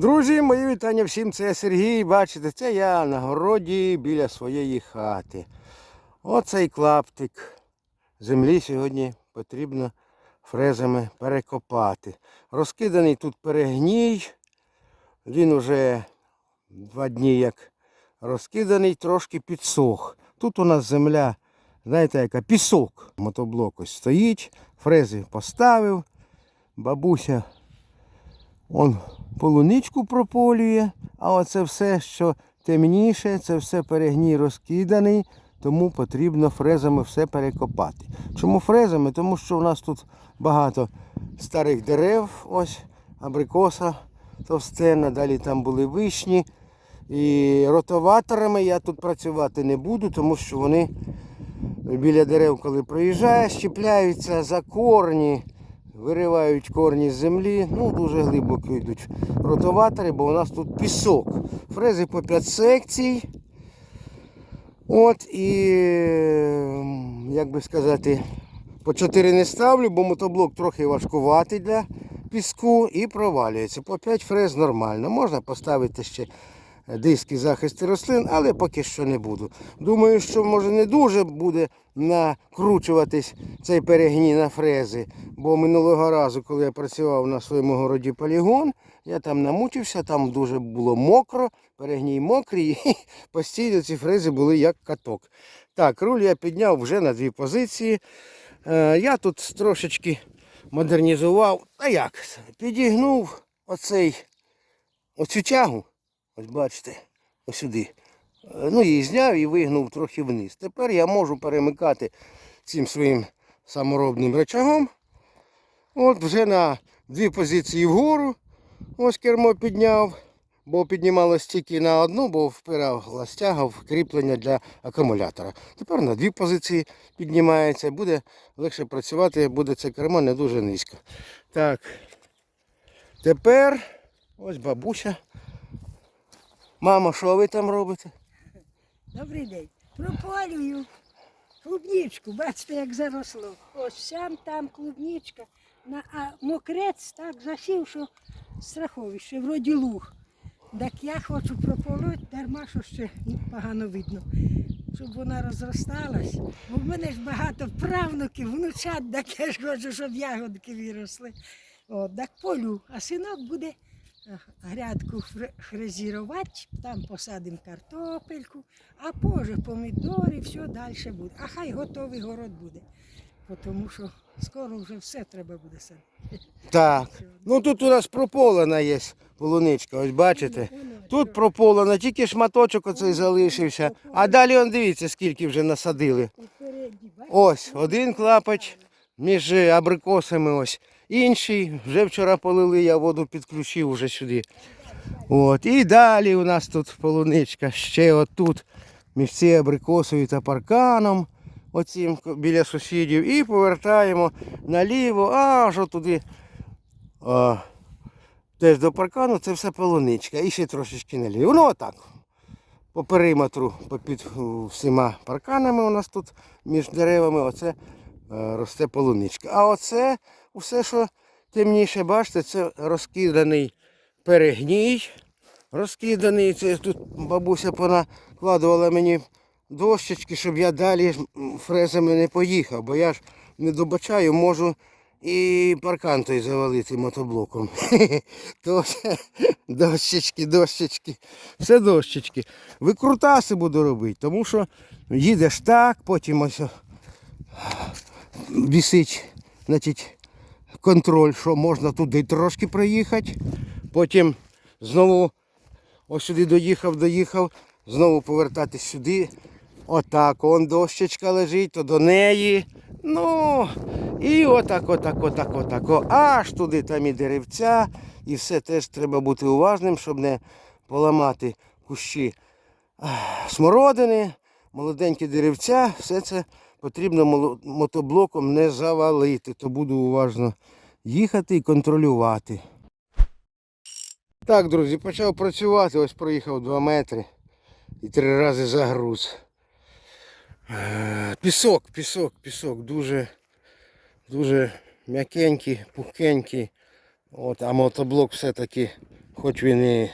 Друзі, мої вітання всім. Це Сергій. Бачите, це я на городі біля своєї хати. Оцей клаптик землі сьогодні потрібно фрезами перекопати. Розкиданий тут перегній. Він уже два дні як розкиданий, трошки підсох. Тут у нас земля, знаєте, яка пісок. Мотоблок ось стоїть, фрези поставив. Бабуся Он полуничку прополює, а оце все, що темніше, це все перегній розкиданий, тому потрібно фрезами все перекопати. Чому фрезами? Тому що у нас тут багато старих дерев, ось абрикоса товстена, далі там були вишні. І ротоваторами я тут працювати не буду, тому що вони біля дерев, коли проїжджаєш, чіпляються за корні виривають корні з землі, ну дуже глибоко йдуть ротоватори, бо у нас тут пісок. Фрези по 5 секцій. От і, як би сказати, по 4 не ставлю, бо мотоблок трохи важкуватий для піску і провалюється. По 5 фрез нормально. Можна поставити ще диски захисту рослин, але поки що не буду. Думаю, що може не дуже буде накручуватись цей перегній на фрези. Бо минулого разу, коли я працював на своєму городі полігон, я там намучився, там дуже було мокро, перегній мокрий, і постійно ці фрези були як каток. Так, руль я підняв вже на дві позиції. Е, Я тут трошечки модернізував. А як? Підігнув оцей, оцю тягу. Ось бачите, ось сюди. Е, Ну, її зняв і вигнув трохи вниз. Тепер я можу перемикати цим своїм саморобним речагом. От вже на дві позиції вгору. Ось кермо підняв, бо піднімалось тільки на одну, бо впирав стягав кріплення для акумулятора. Тепер на дві позиції піднімається, буде легше працювати, буде це кермо не дуже низько. Так. Тепер ось бабуся. Мамо, що ви там робите? Добрий день. Прополюю клубнічку. Бачите, як заросло. Ось сам там клубнічка. А мокрець так засів, що страховище, вроді луг. Так я хочу прополоть, дарма, що ще погано видно. Щоб вона розросталась. Бо в мене ж багато правнуків, внучат, так я ж хочу, щоб ягодки виросли. От, так полю. А синок буде грядку фре- фрезерувати, там посадимо картопельку, а позже помідори, все далі буде. А хай готовий город буде. Тому що скоро вже все треба буде садити. Так. Ну тут у нас прополена є полуничка, ось бачите. Тут прополена, тільки шматочок оцей залишився. А далі он дивіться, скільки вже насадили. Ось один клапач між абрикосами ось. Інший. Вже вчора полили, я воду підключив уже сюди. От. І далі у нас тут полуничка. Ще отут між цією абрикосою та парканом. Оцім біля сусідів. І повертаємо наліво, аж туди. А, теж до паркану це все полуничка. І ще трошечки наліво. Ну отак. По периметру, попід всіма парканами у нас тут між деревами, оце е, росте полуничка. А оце все, що темніше, бачите, це розкиданий перегній. Розкиданий. Це тут бабуся понакладувала мені дощечки, щоб я далі фрезами не поїхав, бо я ж не добачаю, можу і паркан той завалити мотоблоком. То дощечки, дощечки, все дощечки. Викрутаси буду робити, тому що їдеш так, потім ось о, висить значить, контроль, що можна туди трошки проїхати. Потім знову ось сюди доїхав, доїхав, знову повертатись сюди. Отак, он дощечка лежить, то до неї. Ну, і отак, отак, отак, отак. Аж туди там і деревця. І все теж треба бути уважним, щоб не поламати кущі смородини, молоденькі деревця. Все це потрібно мотоблоком не завалити. То буду уважно їхати і контролювати. Так, друзі, почав працювати, ось проїхав 2 метри і три рази загруз. Е, Пісок, пісок, пісок, дуже, дуже м'якенький, пухкенький. От, а мотоблок все-таки хоч він і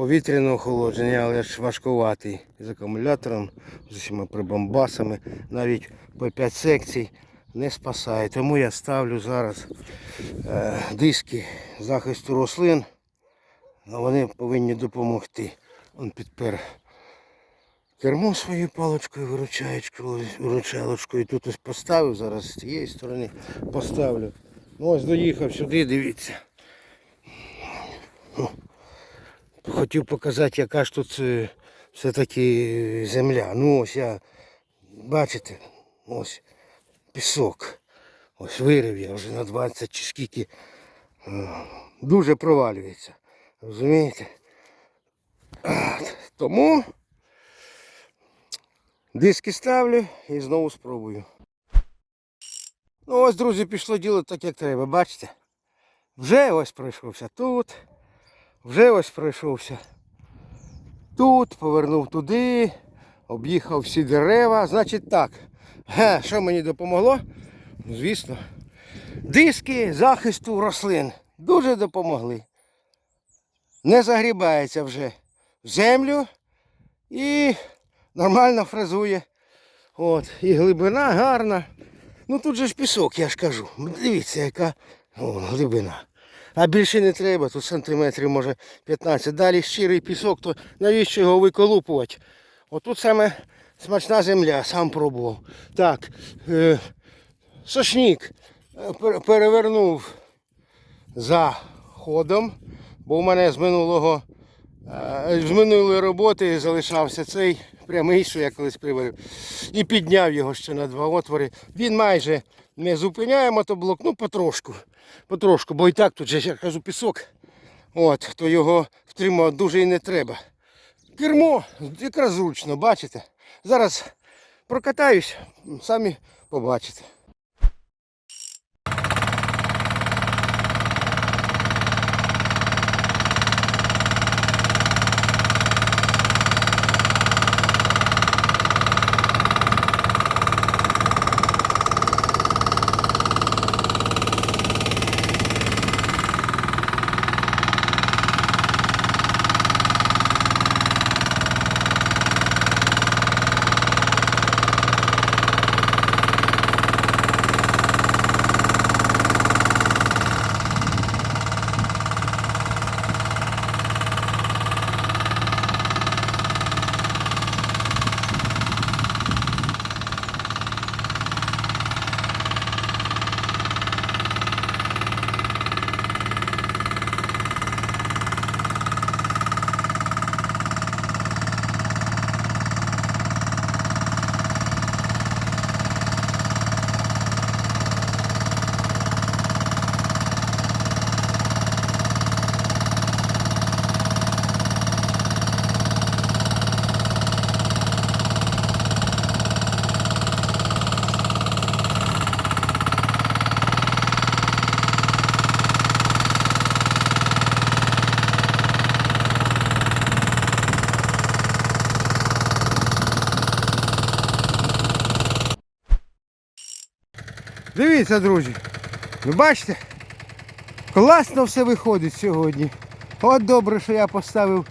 повітряне охолодження, але ж важкуватий з акумулятором, з усіма прибамбасами, навіть по 5 секцій не спасає. Тому я ставлю зараз е, диски захисту рослин, вони повинні допомогти. Он підпер кермо своєю паличкою, виручалочкою. Тут ось поставив, зараз з цієї сторони поставлю. Ну, ось доїхав сюди, дивіться. Хотів показати, яка ж тут е, все-таки земля. Ну ось я, бачите, ось пісок. Ось вирив я вже на 20 чи скільки. Е, Дуже провалюється. Розумієте? Тому диски ставлю і знову спробую. Ну ось, друзі, пішло діло так, як треба, бачите? Вже ось пройшовся тут. Вже ось пройшовся тут, повернув туди, об'їхав всі дерева. Значить так. Ге, що мені допомогло? Ну, Звісно. Диски захисту рослин дуже допомогли. Не загрібається вже в землю і нормально фрезує. От. І глибина гарна. Ну тут же ж пісок, я ж кажу. Дивіться, яка о, глибина. А більше не треба, тут сантиметрів може 15. Далі щирий пісок, то навіщо його виколупувати? Отут саме смачна земля, сам пробував. Так, е, сошнік е, пер- перевернув за ходом, бо у мене з минулого е, з минулої роботи залишався цей прямий, що я колись приварив. І підняв його ще на два отвори. Він майже не зупиняє мотоблок, ну потрошку. Потрошку, бо і так тут же я кажу пісок. От, то його втримувати дуже і не треба. Кермо якраз зручно, бачите? Зараз прокатаюсь, самі побачите. Дивіться, друзі. Ви бачите? Класно все виходить сьогодні. От добре, що я поставив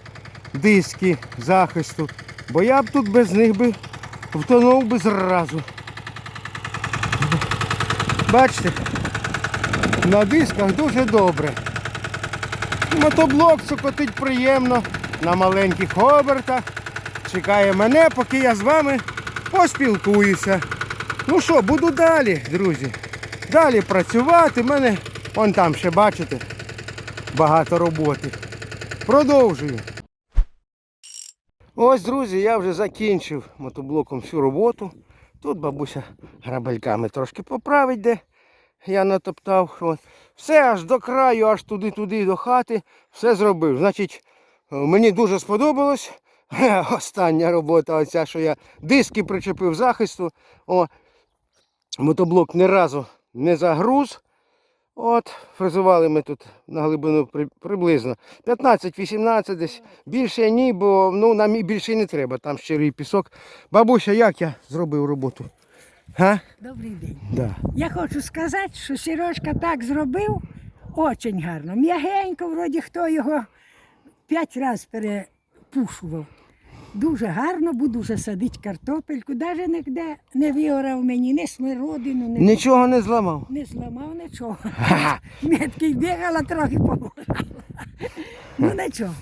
диски захисту. Бо я б тут без них би втонув би зразу. Бачите? На дисках дуже добре. Мотоблок цокотить приємно на маленьких обертах. Чекає мене, поки я з вами поспілкуюся. Ну що, буду далі, друзі. Далі працювати. У мене вон там ще бачите багато роботи. Продовжую. Ось, друзі, я вже закінчив мотоблоком всю роботу. Тут бабуся грабельками трошки поправить, де я натоптав. Все аж до краю, аж туди-туди до хати. Все зробив. Значить, е, мені дуже сподобалось. Остання робота, оця, що я диски причепив захисту. О, мотоблок ні разу не загруз. От, фрезували ми тут на глибину приблизно 15-18 десь. Більше ні, бо ну, нам і більше не треба, там щирий пісок. Бабуся, як я зробив роботу? Га? Добрий день. Да. Я хочу сказати, що Сережка так зробив очень гарно. М'ягенько, вроді хто його п'ять разів перепушував. Дуже гарно буду вже садити картопельку, навіть ніде не вигорав мені, ні смиродину, ні Нічого не зламав. не зламав нічого. Метки бігала трохи помогла. Ну нічого.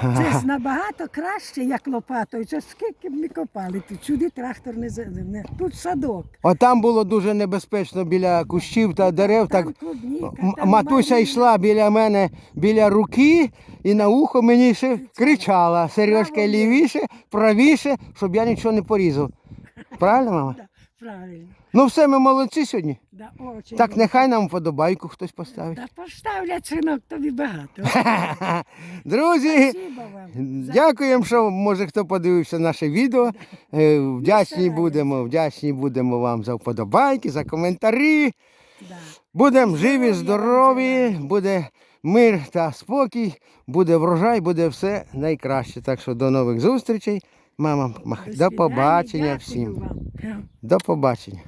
Це ж набагато краще, як лопатою. Це скільки б ми копали тут. Сюди трактор не за- не- Тут садок. От там було дуже небезпечно біля кущів та дерев. Так Там клубніка, м- там матуся малина. йшла біля мене біля руки і на ухо мені ще кричала: Сережка лівіше, правіше, щоб я нічого не порізав. Правильно, мама? Да, правильно. Ну все, ми молодці сьогодні. Да, очень Так, добре. нехай нам вподобайку хтось поставить. Да поставлять синок тобі багато. Друзі, Спасибо вам. дякуємо, що може хто подивився наше відео. Е, Вдячні стараємося. будемо, вдячні будемо вам за вподобайки, за коментарі. Да. Будемо живі, здорові, буде мир та спокій, буде врожай, буде все найкраще. Так що до нових зустрічей. Мама, мах- до побачення всім. До побачення.